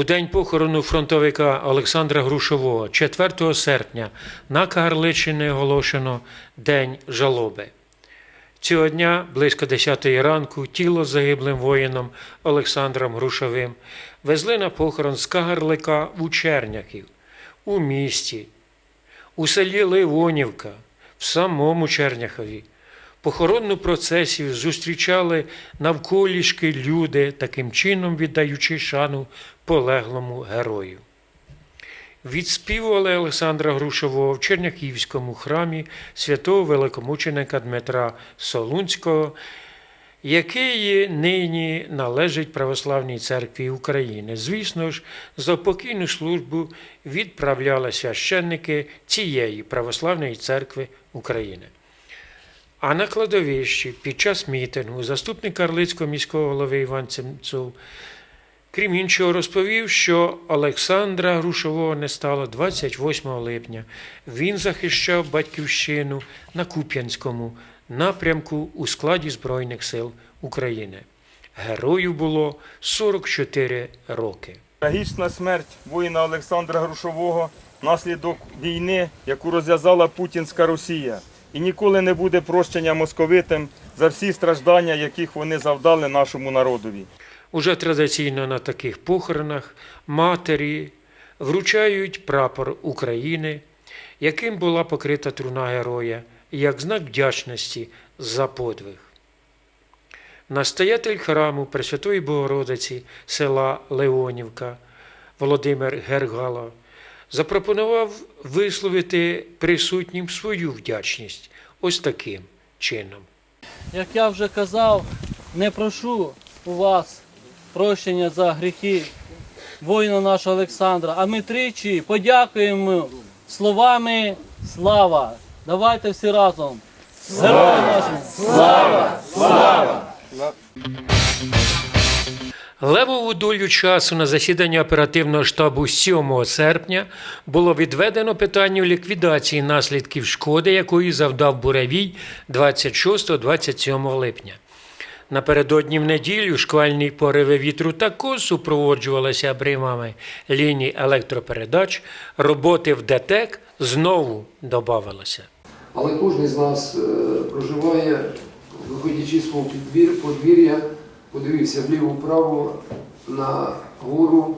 У день похорону фронтовика Олександра Грушового, 4 серпня, на Кагарличині оголошено День жалоби. Цього дня, близько 10 ранку, тіло загиблим воїном Олександром Грушовим везли на похорон з Кагарлика у Черняхів, у місті, у селі Ливонівка, в самому Черняхові. Похоронну процесію зустрічали навколішки люди, таким чином віддаючи шану полеглому герою. Відспівували Олександра Грушового в Черняхівському храмі святого великомученика Дмитра Солунського, який нині належить Православній церкві України. Звісно ж, за покійну службу відправляли священники цієї Православної церкви України. А на кладовищі під час мітингу заступник Карлицького міського голови Іван Цемцов, крім іншого, розповів, що Олександра Грушового не стало 28 липня. Він захищав батьківщину на Куп'янському напрямку у складі Збройних сил України. Герою було 44 роки. Трагічна смерть воїна Олександра Грушового наслідок війни, яку розв'язала путінська Росія, і ніколи не буде прощення московитам за всі страждання, яких вони завдали нашому народові. Уже традиційно на таких похоронах матері вручають прапор України, яким була покрита труна героя, як знак вдячності за подвиг. Настоятель храму Пресвятої Богородиці села Леонівка Володимир Гергало запропонував висловити присутнім свою вдячність ось таким чином. Як я вже казав, не прошу у вас прощення за гріхи воїна нашого Олександра, а ми тричі подякуємо словами слава. Давайте всі разом. Героям нашим! Левову долю часу на засідання оперативного штабу 7 серпня було відведено питанню ліквідації наслідків шкоди, якої завдав буревій 26-27 липня. Напередодні в неділю шквальні пориви вітру також супроводжувалися обривами ліній електропередач. Роботи в ДТЕК знову додавалося. Але кожен з нас е, проживає, виходячи з свого подвір'я, подивився вліво-вправо на гору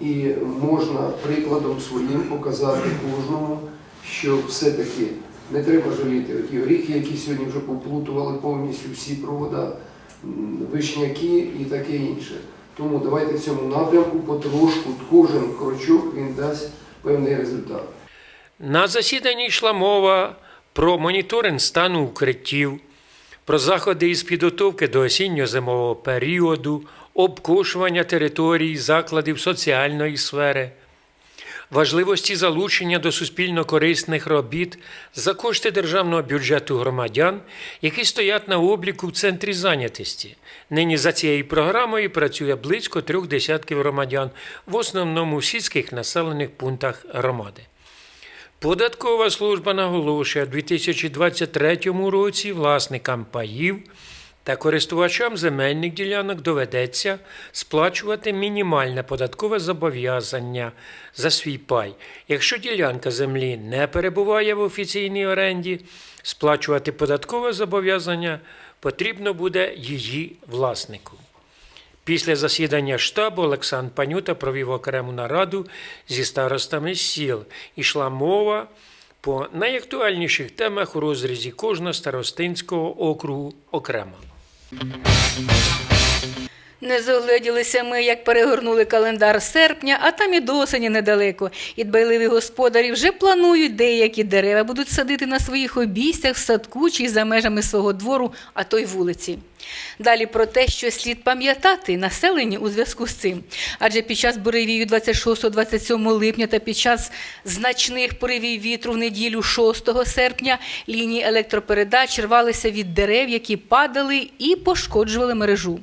і можна прикладом своїм показати кожному, що все-таки не треба жаліти ті горіхи, які сьогодні вже поплутували повністю всі провода, вишняки і таке інше. Тому давайте в цьому напрямку потрошку, кожен крочок він дасть певний результат. На засіданні йшла мова про моніторинг стану укриттів, про заходи із підготовки до осінньо-зимового періоду, обкошування територій, закладів соціальної сфери, важливості залучення до суспільно корисних робіт за кошти державного бюджету громадян, які стоять на обліку в центрі зайнятості. Нині за цією програмою працює близько трьох десятків громадян, в основному в сільських населених пунктах громади. Податкова служба наголошує, у 2023 році власникам паїв та користувачам земельних ділянок доведеться сплачувати мінімальне податкове зобов'язання за свій пай. Якщо ділянка землі не перебуває в офіційній оренді, сплачувати податкове зобов'язання потрібно буде її власнику. Після засідання штабу Олександр Панюта провів окрему нараду зі старостами сіл. Ішла мова по найактуальніших темах у розрізі кожного старостинського округу окремо. Не зогледілися ми, як перегорнули календар серпня, а там і до осені недалеко. І дбайливі господарі вже планують, деякі дерева будуть садити на своїх обійстях, в садку чи за межами свого двору, а то й вулиці. Далі про те, що слід пам'ятати населенні у зв'язку з цим. Адже під час буревію 26-27 липня та під час значних поривів вітру в неділю 6 серпня лінії електропередач рвалися від дерев, які падали і пошкоджували мережу.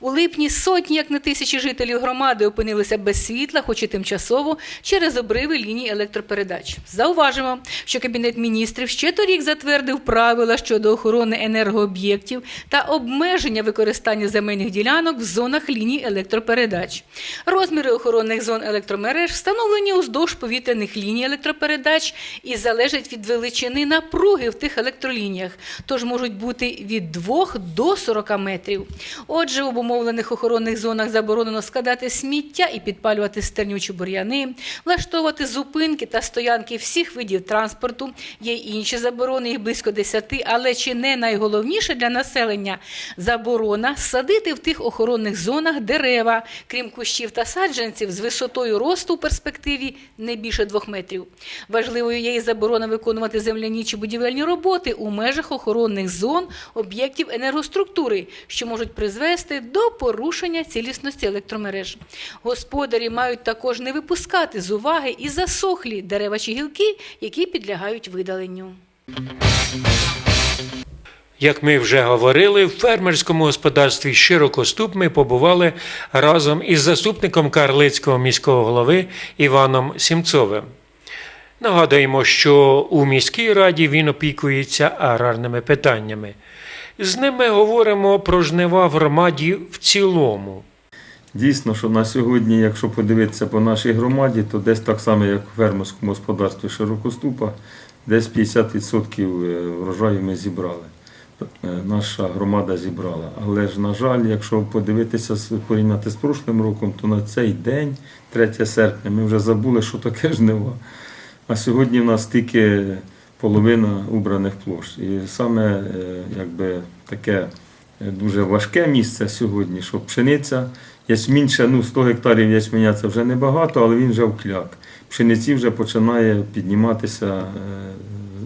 У липні сотні, як не тисячі жителів громади, опинилися без світла, хоч і тимчасово, через обриви ліній електропередач. Зауважимо, що Кабінет міністрів ще торік затвердив правила щодо охорони енергооб'єктів та обмеження обмеження використання земельних ділянок в зонах ліній електропередач. Розміри охоронних зон електромереж встановлені уздовж повітряних ліній електропередач і залежать від величини напруги в тих електролініях, тож можуть бути від 2 до 40 метрів. Отже, в обумовлених охоронних зонах заборонено складати сміття і підпалювати стернючі бур'яни, влаштовувати зупинки та стоянки всіх видів транспорту. Є інші заборони, їх близько 10, але чи не найголовніше для населення заборона садити в тих охоронних зонах дерева, крім кущів та саджанців, з висотою росту в перспективі не більше 2 метрів. Важливою є і заборона виконувати земляні чи будівельні роботи у межах охоронних зон об'єктів енергоструктури, що можуть призвести до порушення цілісності електромереж. Господарі мають також не випускати з уваги і засохлі дерева чи гілки, які підлягають видаленню. Як ми вже говорили, в фермерському господарстві Широкоступ ми побували разом із заступником Карлицького міського голови Іваном Сімцовим. Нагадуємо, що у міській раді він опікується аграрними питаннями. З ними говоримо про жнива в громаді в цілому. Дійсно, що на сьогодні, якщо подивитися по нашій громаді, то десь так само, як у фермерському господарстві Широкоступа, десь 50% врожаю ми зібрали. Е, Наша громада зібрала. Але ж, на жаль, якщо подивитися порівняти з прошлим роком, то на цей день, 3 серпня, ми вже забули, що таке жнива. А сьогодні в нас тільки половина убраних площ. І саме е, якби таке е, дуже важке місце сьогодні, що пшениця, ячмінь ще ну, 100 гектарів ячменя це вже небагато, але він вже вкляк. Пшениці вже починає підніматися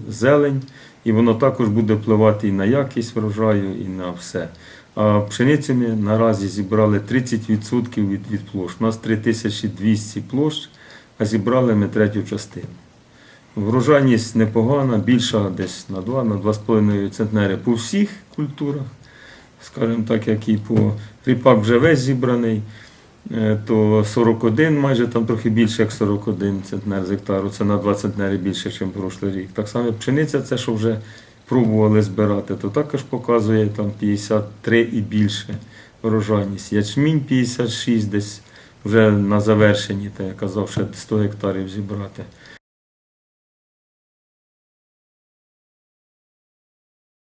зелень, і воно також буде впливати і на якість врожаю, і на все. А пшениці ми наразі зібрали 30% від, від площ. У нас 3200 площ, а зібрали ми третю частину. Врожайність непогана, більша десь на 2 на 2,5 центнери по всіх культурах, скажімо так, як і по ріпак вже весь зібраний, то 41, майже там трохи більше, як 41 центнер з гектару, це на 2 центнери більше, ніж прошлий рік. Так само пшениця, це що вже пробували збирати, то також показує там 53 і більше врожайність. Ячмінь 56 десь вже на завершенні, та я казав, ще 100 гектарів зібрати.